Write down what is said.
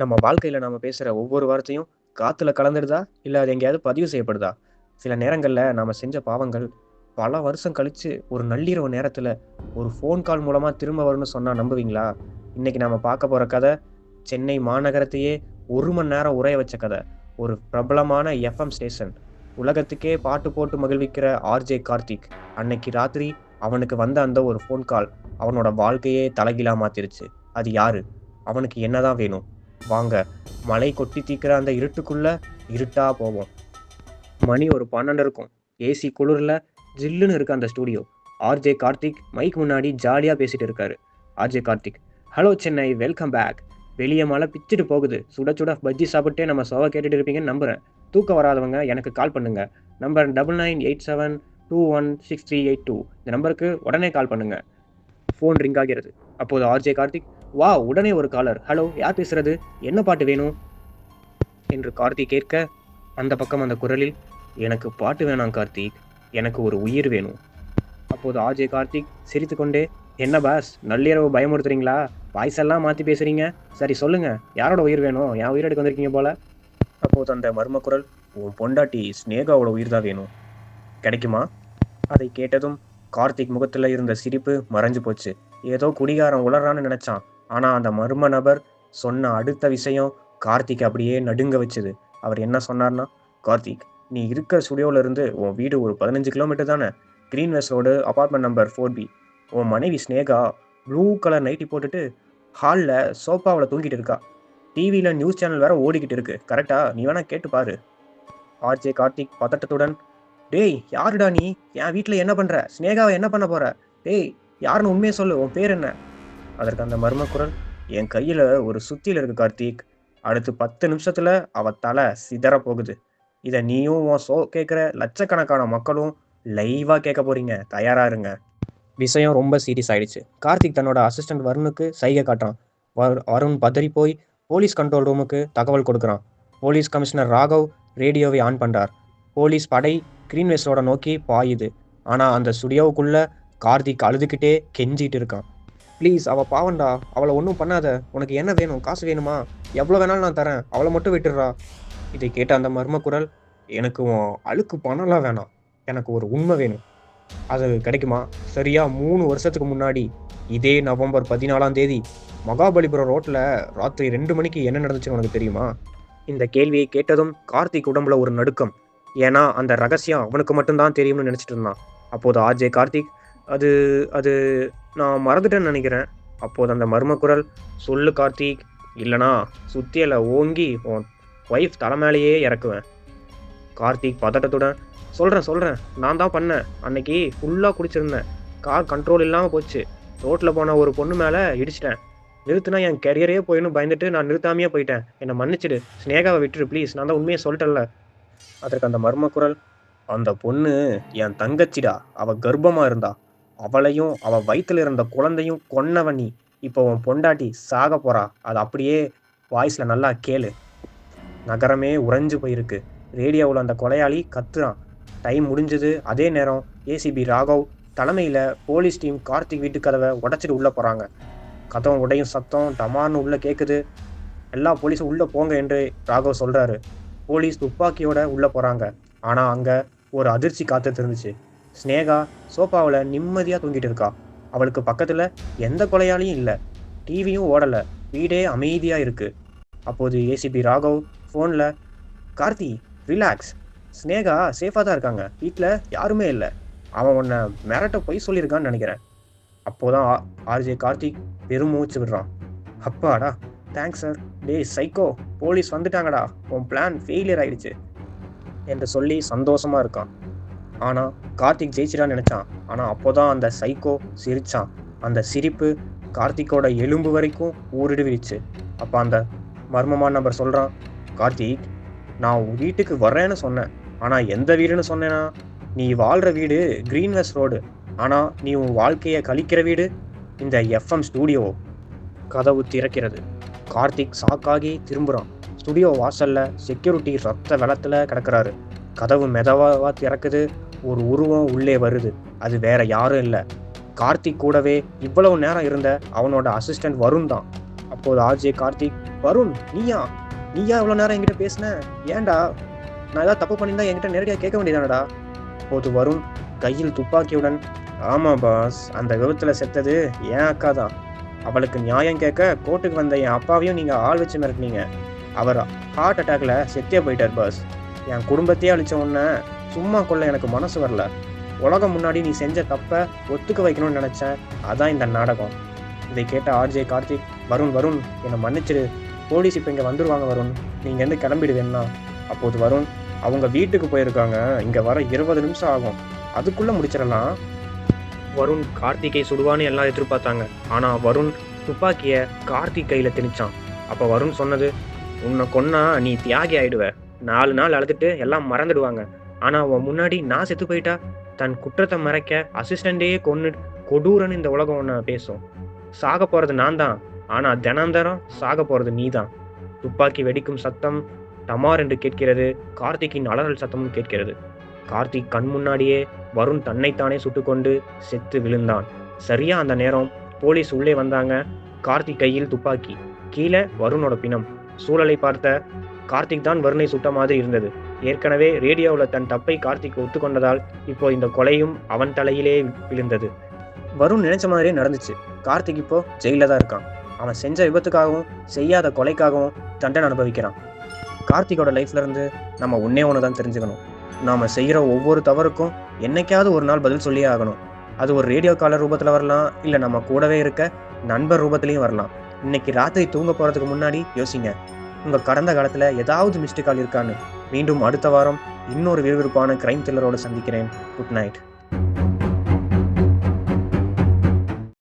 நம்ம வாழ்க்கையில் நாம் பேசுகிற ஒவ்வொரு வார்த்தையும் காற்றுல கலந்துடுதா? இல்லை அது எங்கேயாவது பதிவு செய்யப்படுதா? சில நேரங்களில் நாம் செஞ்ச பாவங்கள் பல வருஷம் கழித்து ஒரு நள்ளிரவு நேரத்தில் ஒரு ஃபோன் கால் மூலமாக திரும்ப வரும்னு சொன்னால் நம்புவீங்களா? இன்னைக்கு நாம் பார்க்க போகிற கதை சென்னை மாநகரத்தையே ஒரு மணி நேரம் உரைய வச்ச கதை. ஒரு பிரபலமான எஃப்எம் ஸ்டேஷன் உலகத்துக்கே பாட்டு போட்டு மகிழ்விக்கிற ஆர்ஜே கார்த்திக். அன்னைக்கு ராத்திரி அவனுக்கு வந்த அந்த ஒரு ஃபோன் கால் அவனோட வாழ்க்கையே தலைகீழா மாத்திருச்சு. அது யாரு? அவனுக்கு என்னதான் வேணும்? வாங்க மலை கொட்டி தீக்கிற அந்த இருட்டுக்குள்ள இருட்டா போவோம் மணி ஒரு பன்னெண்டு இருக்கும் ஏசி குளிரில் ஜில்லுன்னு இருக்கு அந்த ஸ்டூடியோ ஆர்ஜே கார்த்திக் மைக் முன்னாடி ஜாலியாக பேசிட்டு இருக்காரு RJ Karthik hello Chennai welcome back வெளியே மழை பிச்சுட்டு போகுது சுட சுட பஜ்ஜி சாப்பிட்டே நம்ம சோவை கேட்டுட்டு இருப்பீங்கன்னு நம்புகிறேன் தூக்கம் வராதவங்க எனக்கு கால் பண்ணுங்க number double nine eight seven two one six three eight two இந்த நம்பருக்கு உடனே கால் பண்ணுங்க ஃபோன் ரிங் ஆகிறது அப்போது ஆர்ஜே கார்த்திக் வா உடனே ஒரு காலர். ஹலோ யார் பேசுறது? என்ன பாட்டு வேணும்? என்று கார்த்திக் கேட்க அந்த பக்கம் அந்த குரலில் எனக்கு பாட்டு வேணாம் கார்த்திக். எனக்கு ஒரு உயிர் வேணும். அப்போது ஆஜய் கார்த்திக் சிரித்துக்கொண்டே என்ன பாஸ் நள்ளிரவு பயமுறுத்துறீங்களா? வாய்ஸ் எல்லாம் மாற்றி பேசுறீங்க. சரி சொல்லுங்க. யாரோட உயிர் வேணும்? என் உயிர் எடுக்க வந்திருக்கீங்க போல? அப்போது அந்த மர்ம குரல் உன் பொண்டாட்டி ஸ்னேகாவோட உயிர் தான் வேணும். கிடைக்குமா? அதை கேட்டதும் கார்த்திக் முகத்தில் இருந்த சிரிப்பு மறைஞ்சு போச்சு. ஏதோ குடிகாரன் உளறான்னு நினைச்சான். ஆனால் அந்த மர்ம நபர் சொன்ன அடுத்த விஷயம் கார்த்திக் அப்படியே நடுங்க வச்சுது. அவர் என்ன சொன்னார்னா கார்த்திக் நீ இருக்கிற ஸ்டுடியோவிலேருந்து உன் வீடு ஒரு பதினஞ்சு கிலோமீட்டர் தானே? Green west road apartment number four B உன் மனைவி ஸ்னேகா ப்ளூ கலர் நைட்டி போட்டுட்டு ஹாலில் சோஃபாவில் தூங்கிட்டு இருக்கா. டிவியில் நியூஸ் சேனல் வேற ஓடிக்கிட்டு இருக்கு. கரெக்டா நீ வேணா கேட்டு பாரு. ஆர்ஜே கார்த்திக் பதட்டத்துடன் டேய் யாருடா நீ? என் வீட்டில் என்ன பண்ணுற ஸ்னேகாவை என்ன பண்ண போகிற டேய் யாருன்னு உண்மையை சொல்லு. உன் பேர் என்ன? அதற்கு அந்த மர்ம குரல் என் கையில் ஒரு சுத்தியில் இருக்கு கார்த்திக். அடுத்து பத்து நிமிஷத்தில் அவ தலை சிதற போகுது இதை நீயும் உன் ஷோ கேட்குற லட்சக்கணக்கான மக்களும் லைவாக கேட்க போறீங்க. தயாரா இருங்க. விஷயம் ரொம்ப சீரியஸ் ஆயிடுச்சு. கார்த்திக் தன்னோட அசிஸ்டன்ட் வருணுக்கு சைகை காட்டுறான். வருண் பதறி போய் போலீஸ் கண்ட்ரோல் ரூமுக்கு தகவல் கொடுக்குறான். போலீஸ் கமிஷனர் ராகவ் ரேடியோவை ஆன் பண்றார். போலீஸ் படை கிரீன் நோக்கி பாயுது. ஆனால் அந்த ஸ்டுடியோவுக்குள்ள கார்த்திக் அழுதுகிட்டே கெஞ்சிட்டு இருக்கான். ப்ளீஸ் அவள் பாவண்டா அவளை ஒன்றும் பண்ணாத. உனக்கு என்ன வேணும்? காசு வேணுமா? எவ்வளோ வேணாலும் நான் தரேன். அவளை மட்டும் விட்டுடுறா. இதை கேட்ட அந்த மர்ம குரல் எனக்கு அழுக்கு பணம்லாம் வேணாம். எனக்கு ஒரு உண்மை வேணும். அது கிடைக்குமா? சரியா மூணு வருஷத்துக்கு முன்னாடி இதே நவம்பர் பதினாலாம் தேதி மகாபலிபுரம் ரோட்டில் ராத்திரி ரெண்டு மணிக்கு என்ன நடந்துச்சுன்னு உனக்கு தெரியுமா? இந்த கேள்வியை கேட்டதும் கார்த்திக் உடம்புல ஒரு நடுக்கம். ஏன்னா அந்த ரகசியம் அவனுக்கு மட்டும்தான் தெரியும்னு நினச்சிட்டு இருந்தான். அப்போது ஆர்ஜே கார்த்திக் அது அது நான் மறந்துட்டேன்னு நினைக்கிறேன். அப்போது அந்த மர்ம குரல் சொல்லு கார்த்திக் இல்லைனா சுத்தியலை ஓங்கி உன் ஒய்ஃப் தலைமையிலேயே இறக்குவேன். கார்த்திக் பதட்டத்துடன் சொல்கிறேன் சொல்கிறேன் நான் தான் பண்ணேன். அன்னைக்கு ஃபுல்லாக குடிச்சிருந்தேன். கார் கண்ட்ரோல் இல்லாமல் போச்சு. ரோட்டில் போன ஒரு பொண்ணு மேலே இடிச்சிட்டேன். நிறுத்தினா என் கெரியரே போயின்னு பயந்துட்டு நான் நிறுத்தாமையே போயிட்டேன். என்னை மன்னிச்சிடு. ஸ்னேகாவை விட்டுரு ப்ளீஸ் நான் தான் உண்மையை சொல்லிட்டேன்ல. அதற்கு அந்த மர்ம குரல் அந்த பொண்ணு என் தங்கச்சிடா. அவள் கர்ப்பமாக இருந்தா. அவளையும் அவள் வயிற்றில் இருந்த குழந்தையும் கொன்னவன் நீ. இப்போ உன் பொண்டாட்டி சாக போறா. அது அப்படியே வாய்ஸில் நல்லா கேளு. நகரமே உறைஞ்சு போயிருக்கு. ரேடியோவில் அந்த கொலையாளி கத்துறான். டைம் முடிஞ்சது. அதே நேரம் ஏசிபி ராகவ் தலைமையில் போலீஸ் டீம் கார்த்திக் வீட்டு கதவை உடச்சிட்டு உள்ளே போகிறாங்க கதவை உடையும் சத்தம் டமான்னு உள்ளே கேட்குது எல்லா போலீஸும் உள்ளே போங்க என்று ராகவ் சொல்கிறாரு போலீஸ் துப்பாக்கியோட உள்ளே போகிறாங்க ஆனால் அங்கே ஒரு அதிர்ச்சி காத்துட்டு இருந்துச்சு ஸ்னேகா சோஃபாவில் நிம்மதியாக தூங்கிட்டு இருக்கா. அவளுக்கு பக்கத்தில் எந்த கொலையாளியும் இல்லை. டிவியும் ஓடலை. வீடே அமைதியாக இருக்குது அப்போது ஏசிபி ராகவ் ஃபோனில் கார்த்தி ரிலாக்ஸ் ஸ்னேகா சேஃபாக தான் இருக்காங்க. வீட்டில் யாருமே இல்லை. அவன் உன்னை மிரட்ட போய் சொல்லியிருக்கான்னு நினைக்கிறேன். அப்போதான் ஆ- ஆர்ஜே கார்த்திக் பெருமூச்சு விடுறான். அப்பாடா தேங்க்ஸ் சார் டேய் சைக்கோ போலீஸ் வந்துட்டாங்கடா. உன் பிளான் ஃபெயிலியர் ஆயிடுச்சு. என்று சொல்லி சந்தோஷமாக இருக்கான். ஆனால் கார்த்திக் ஜெயிச்சிடான்னு நினச்சான். ஆனால் அப்போ அப்போதான் அந்த சைக்கோ சிரித்தான் அந்த சிரிப்பு கார்த்திக்கோட எலும்பு வரைக்கும் ஊரிடுவிடுச்சு அப்போ அந்த மர்மமான நபர் சொல்கிறான் கார்த்திக் நான் உன் வீட்டுக்கு வர்றேன்னு சொன்னேன். ஆனால் எந்த வீடுன்னு சொன்னேன்னா நீ வாழ்கிற வீடு கிரீன் வெஸ்ட் ரோடு ஆனால் நீ உன் வாழ்க்கையை கழிக்கிற வீடு இந்த எஃப்எம் ஸ்டூடியோ கதவு திறக்கிறது. கார்த்திக் சாக்காகி திரும்புகிறான் ஸ்டுடியோ வாசலில் செக்யூரிட்டி ரத்த வெள்ளத்தில் கிடக்குறாரு. கதவு மெதவாக திறக்குது. ஒரு உருவம் உள்ளே வருது. அது வேற யாரும் இல்லை. கார்த்திக் கூடவே இவ்வளவு நேரம் இருந்த அவனோட அசிஸ்டன்ட் வருண் தான். அப்போது ஆர்ஜே கார்த்திக் வருண் நீயா? நீயா இவ்வளோ நேரம் என்கிட்ட பேசின? ஏன்டா? நான் ஏதாவது தப்பு பண்ணியிருந்தா என்கிட்ட நேரடியாக கேட்க வேண்டியதானடா? போது வருண் கையில் துப்பாக்கியுடன் ஆமாம் பாஸ் அந்த விபத்தில் செத்தது என் அக்கா தான். அவளுக்கு நியாயம் கேட்க கோர்ட்டுக்கு வந்த என் அப்பாவையும் நீங்கள் ஆள் வச்சு மிரட்டினீங்க. அவர் ஹார்ட் அட்டாக்ல செத்தே போயிட்டார் பாஸ் என் குடும்பத்தையே அழிச்ச உடனே சும்மா கொள்ள எனக்கு மனசு வரல. உலகம் முன்னாடி நீ செஞ்ச தப்பை ஒத்துக்க வைக்கணும்னு நினச்சேன். அதான் இந்த நாடகம். இதை கேட்ட ஆர்ஜே கார்த்திக் வருண் வருண் என்னை மன்னிச்சிடு போலீஸ் இப்போ இங்கே வந்துடுவாங்க வருண். நீங்கள் இருந்து கிளம்பிடுவேன்னா. அப்போது வருண் அவங்க வீட்டுக்கு போயிருக்காங்க. இங்கே வர இருபது நிமிஷம் ஆகும். அதுக்குள்ளே முடிச்சிடலாம். வருண் கார்த்திகை சுடுவான்னு எல்லாம் எதிர்பார்த்தாங்க. ஆனால் வருண் துப்பாக்கியை கார்த்திக் கையில் திணிச்சான். அப்போ வருண் சொன்னது உன்னை கொன்னா நீ தியாகி ஆயிடுவ. நாலு நாள் அழுதுட்டு எல்லாம் மறந்துடுவாங்க. ஆனா அவன் முன்னாடி நான் செத்து போயிட்டா? தன் குற்றத்தை மறைக்க அசிஸ்டண்டே கொண்டு கொடூரன்னு இந்த உலகம் ஒன்று பேசும். சாக போறது நான் தான் ஆனா தினந்தரம் சாக போறது நீ தான் துப்பாக்கி வெடிக்கும் சத்தம் டமார் என்று கேட்கிறது கார்த்திக்கின் அலறல் சத்தமும் கேட்கிறது. கார்த்திக் கண் முன்னாடியே வருண் தன்னைத்தானே சுட்டுக்கொண்டு செத்து விழுந்தான். சரியா அந்த நேரம்? போலீஸ் உள்ளே வந்தாங்க. கார்த்திக் கையில் துப்பாக்கி. கீழே வருணோட பிணம். சூழலை பார்த்த கார்த்திக் தான் வருணை சுட்ட மாதிரி இருந்தது. ஏற்கனவே ரேடியோவில் தன் தப்பை கார்த்திக் ஒத்துக்கொண்டதால் இப்போ இந்த கொலையும் அவன் தலையிலே விழுந்தது. வருண் நினைச்ச மாதிரியே நடந்துச்சு. கார்த்திக் இப்போ ஜெயிலில் தான் இருக்கான். அவன் செஞ்ச விபத்துக்காகவும் செய்யாத கொலைக்காகவும் தண்டனை அனுபவிக்கிறான். கார்த்திகோட லைஃப்ல இருந்து நம்ம ஒன்னே ஒன்று தான் தெரிஞ்சுக்கணும். நாம செய்கிற ஒவ்வொரு தவறுக்கும் என்னைக்காவது ஒரு நாள் பதில் சொல்லியே ஆகணும். அது ஒரு ரேடியோ காலர் ரூபத்தில் வரலாம் இல்லை நம்ம கூடவே இருக்க நண்பர் ரூபத்திலையும் வரலாம். இன்னைக்கு ராத்திரி தூங்க போகிறதுக்கு முன்னாடி யோசிங்க. உங்கள் கடந்த காலத்தில் ஏதாவது மிஸ்டேக் கால் இருக்கான்னு. மீண்டும் அடுத்த வாரம் இன்னொரு விறுவிறுப்பான கிரைம் த்ரில்லரோட சந்திக்கிறேன். Good night